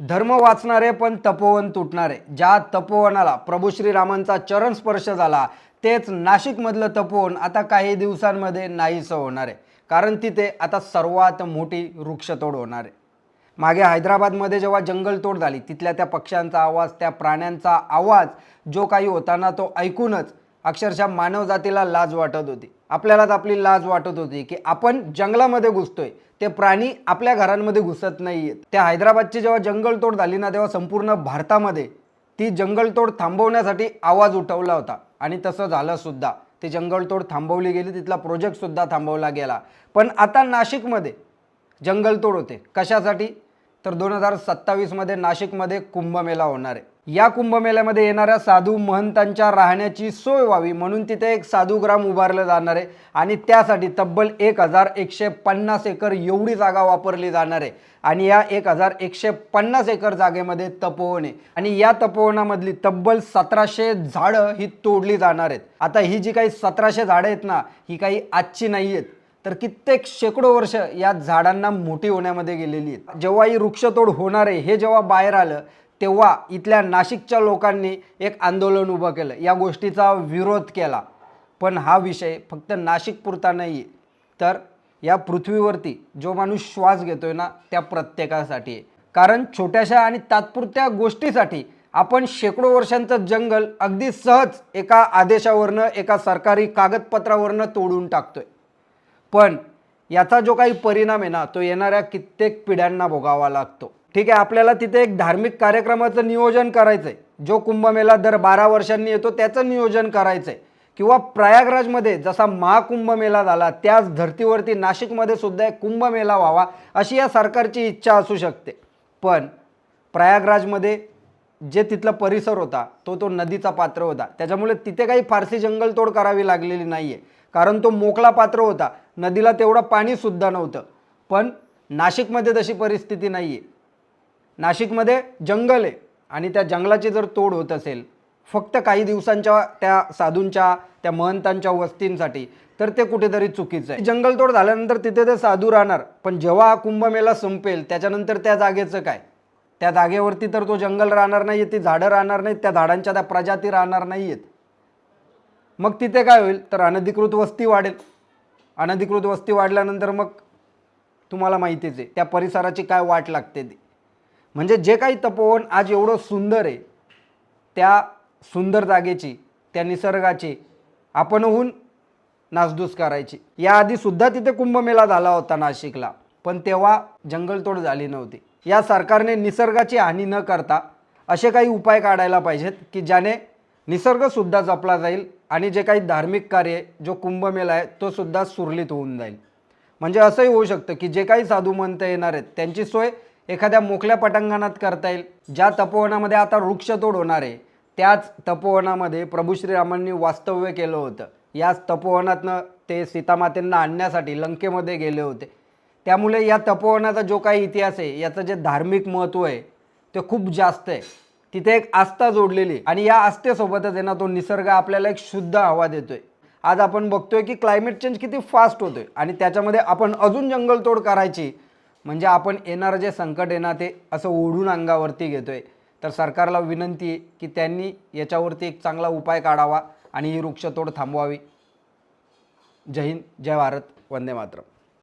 धर्म वाचणारे पण तपोवन तुटणारे. ज्या तपोवनाला प्रभू श्रीरामांचा चरण स्पर्श झाला तेच नाशिकमधलं तपोवन आता काही दिवसांमध्ये नाहीसं होणार आहे. कारण तिथे आता सर्वात मोठी वृक्षतोड होणार आहे. मागे हैदराबादमध्ये जेव्हा जंगलतोड झाली तिथल्या त्या पक्ष्यांचा आवाज त्या प्राण्यांचा आवाज जो काही होताना तो ऐकूनच अक्षरशः मानवजातीला लाज वाटत होती. आपल्यालाच आपली लाज वाटत होती की आपण जंगलामध्ये घुसतोय. ते प्राणी आपल्या घरांमध्ये घुसत नाही त्या हैदराबादची जेव्हा जंगलतोड झाली ना तेव्हा संपूर्ण भारतामध्ये ती जंगलतोड थांबवण्यासाठी आवाज उठवला होता. आणि तसं झालं सुद्धा. ती जंगलतोड थांबवली गेली तिथला प्रोजेक्टसुद्धा थांबवला गेला. पण आता नाशिकमध्ये जंगलतोड होते. कशासाठी? तर दोन हजार सत्तावीसमध्ये नाशिकमध्ये कुंभमेळा होणार आहे. या कुंभमेळ्यामध्ये येणाऱ्या साधू महंतांच्या राहण्याची सोय व्हावी म्हणून तिथे एक साधूग्राम उभारलं जाणार आहे आणि त्यासाठी तब्बल एक हजार एकशे पन्नास एकर एवढी जागा वापरली जाणार आहे. आणि या एक हजार एकशे पन्नास एकर जागेमध्ये तपोवन आहे आणि या तपोवनामधली तब्बल सतराशे झाडं ही तोडली जाणार आहेत. आता ही जी काही सतराशे झाडं आहेत ना ही काही आजची नाही आहेत तर कित्येक शेकडो वर्ष या झाडांना मोठी होण्यामध्ये गेलेली आहेत. जेव्हा ही वृक्षतोड होणार आहे हे जेव्हा बाहेर आलं तेव्हा इथल्या नाशिकच्या लोकांनी एक आंदोलन उभं केलं. या गोष्टीचा विरोध केला. पण हा विषय फक्त नाशिकपुरता नाही आहे तर या पृथ्वीवरती जो माणूस श्वास घेतोय ना त्या प्रत्येकासाठी आहे. कारण छोट्याशा आणि तात्पुरत्या गोष्टीसाठी आपण शेकडो वर्षांचं जंगल अगदी सहज एका आदेशावरनं एका सरकारी कागदपत्रावरनं तोडून टाकतोय. पण याचा जो काही परिणाम आहे ना तो येणाऱ्या कित्येक पिढ्यांना भोगावा लागतो. ठीक आहे आपल्याला तिथे एक धार्मिक कार्यक्रमाचं नियोजन करायचं आहे जो कुंभमेळा दर बारा वर्षांनी येतो त्याचं नियोजन करायचं आहे किंवा प्रयागराजमध्ये जसा महाकुंभमेळा झाला त्याच धर्तीवरती नाशिकमध्ये सुद्धा एक कुंभमेळा व्हावा अशी या सरकारची इच्छा असू शकते. पण प्रयागराजमध्ये जे तिथला परिसर होता तो तो नदीचा पात्र होता. त्याच्यामुळे तिथे काही फारसी जंगलतोड करावी लागलेली नाही आहे कारण तो मोकळा पात्र होता. नदीला तेवढं पाणीसुद्धा नव्हतं. पण नाशिकमध्ये तशी परिस्थिती नाही आहे नाशिकमध्ये जंगल आहे आणि त्या जंगलाची जर तोड होत असेल फक्त काही दिवसांच्या त्या साधूंच्या त्या महंतांच्या वस्तींसाठी तर ते कुठेतरी चुकीचं आहे. जंगलतोड झाल्यानंतर तिथे ते साधू राहणार पण जेव्हा हा कुंभमेळा संपेल त्याच्यानंतर त्या जागेचं काय? त्या जागेवरती तर तो जंगल राहणार नाही ती झाडं राहणार नाहीत त्या झाडांच्या त्या प्रजाती राहणार नाही आहेत मग तिथे काय होईल? तर अनधिकृत वस्ती वाढेल. अनधिकृत वस्ती वाढल्यानंतर मग तुम्हाला माहितीच आहे त्या परिसराची काय वाट लागते ती. म्हणजे जे काही तपोवन आज एवढं सुंदर आहे त्या सुंदर जागेची त्या निसर्गाची आपणहून नासधूस करायची. याआधीसुद्धा तिथे कुंभमेळा झाला होता नाशिकला पण तेव्हा जंगलतोड झाली नव्हती. या सरकारने निसर्गाची हानी न करता असे काही उपाय काढायला पाहिजेत की ज्याने निसर्गसुद्धा जपला जाईल आणि जे काही धार्मिक कार्य जो कुंभमेळा आहे तो सुद्धा सुरळीत होऊन जाईल. म्हणजे असंही होऊ शकतं की जे काही साधू म्हणत येणार आहेत त्यांची सोय एखाद्या मोकळ्या पटांगणात करता येईल ज्या तपोवनामध्ये आता वृक्षतोड होणार आहे त्याच तपोवनामध्ये प्रभू श्रीरामांनी वास्तव्य केलं होतं. याच तपोवनातनं ते सीतामातेंना आणण्यासाठी लंकेमध्ये गेले होते. त्यामुळे या तपोवनाचा जो काही इतिहास आहे याचं जे धार्मिक महत्त्व आहे ते खूप जास्त आहे. तिथे एक आस्था जोडलेली आणि या आस्थेसोबतच आहे ना तो निसर्ग आपल्याला एक शुद्ध हवा देतोय. आज आपण बघतोय की क्लायमेट चेंज किती फास्ट होतोय आणि त्याच्यामध्ये आपण अजून जंगलतोड करायची. म्हणजे आपण येणारं जे संकट आहे ना ते असं ओढून अंगावरती घेतोय. तर सरकारला विनंती आहे की त्यांनी याच्यावरती एक चांगला उपाय काढावा आणि ही वृक्षतोड थांबवावी. जय हिंद जय भारत वंदे मातरम.